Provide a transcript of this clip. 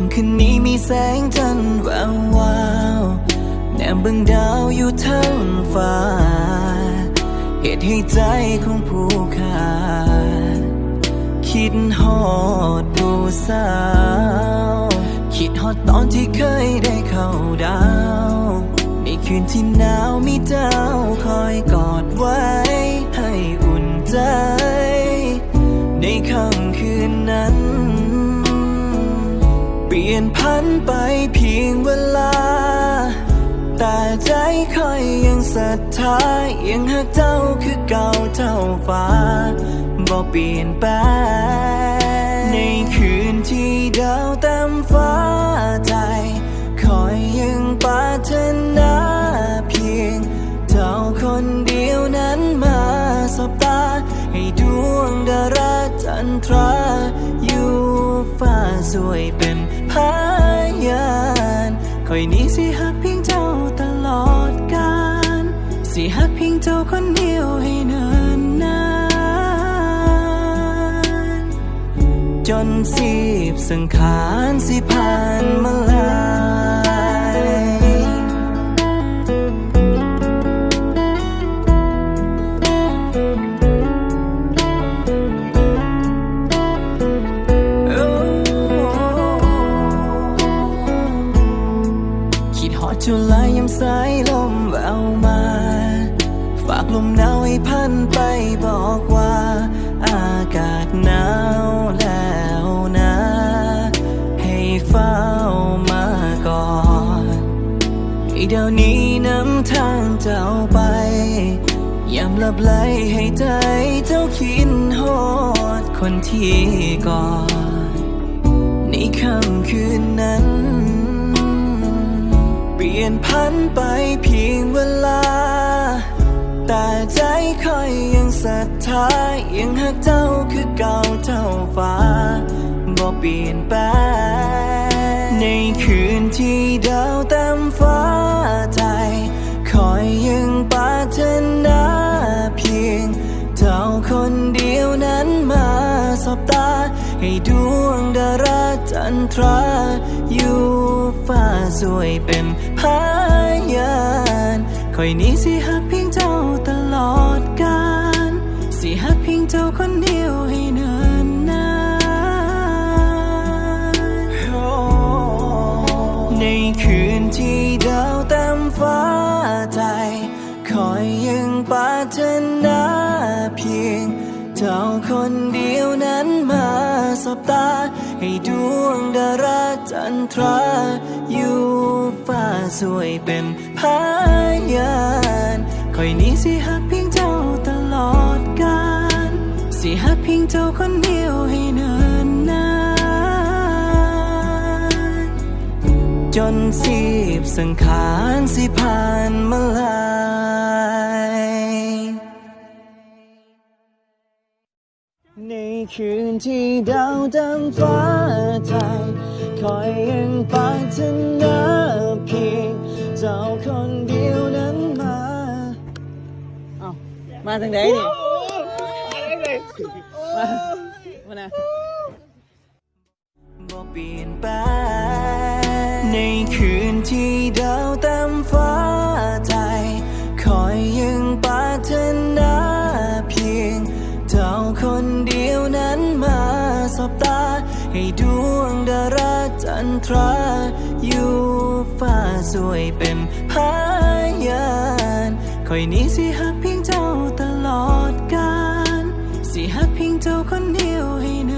ค่ำคืนนี้มีแสงจันทร์แวววาวแนมเบิ่งดาวอยู่ทั้งฟ้า เหตุให้ใจของผู้ขาดคิดฮอดผู้สาว คิดฮอดตอนที่เคยได้เข้าดาว ในคืนที่หนาวมีเจ้าคอยกอดไว้ ให้อุ่นใจ ในค่ำคืนนั้น ลี่ยนพันไปเพียงเวลา แต่ใจคอยยังศรัทธายังหักเจ้าคือเก่าเท่าฟ้าบ่เปลี่ยนแปลงในคืนที่ดาวเต็มฟ้าใจ คอยยังปรารถนาเพียงเท่าคนเดียวนั้นมาสบตา ให้ดวงดาราจันทราอยู่ฟ้าสวยเป็น พยานคอยนี้สิหักเพียงเจ้าตลอดกาลสิหักเพียงเจ้าคนเดียวให้เนินนานจนสีบสังขารสิผ่านมาลา พันไปบอกว่า อากาศหนาวแล้วนะ ให้เฝ้ามาก่อนเดี๋ยวนี้น้ำทางเจ้าไปยามลับไหลให้ใจเจ้าคิดฮอดคนที่ก่อนในค่ำคืนนั้น เปลี่ยนพันไปเพียงเวลา แต่ใจคอยยังศรัทธายังหักเจ้าคือเก่าเท่าฟ้าบ่เปลี่ยนแปลงในคืนที่ดาวเต็มฟ้าใจคอยยังปรารถนาเพียงเท่าคนเดียวนั้นมาสบตา ให้ดวงดาราจันทรา อยู่ฟ้าสวยเป็นพยาน คอยนี้สิหักเพียงเจ้าตลอดกาลสิหักเพียงเจ้าคนเดียวให้เนินนานในคืนที่ดาวเต็มฟ้าใจคอยยังปรารถนาเธอ เท่าคนเดียวนั้นมาสบตา ให้ดวงดาราจันทรา อยู่ฟ้าสวยเป็นพยานคอยนี้สิหักเพียงเจ้าตลอดกาลสิหักเพียงเจ้าคนเดียวให้เนินนานจนสีบสังขารสิผ่านมาลา คืนที่ดาวเต็มฟ้าไทยคอยยังปรารถนาเพียงเจ้าคนเดียวนั้นมาเอ้ามาทางไหนนี่มามานะบ่เปลี่ยนแปในคืนที่ดาวเต็มฟ้า ให้ดวงดาราจันทราอยู่ฟ้าสวยเป็นพยานคอยนี้สิหักเพียงเจ้าตลอดกาลสิหักเพียงเจ้าคนเดียวให้เนิ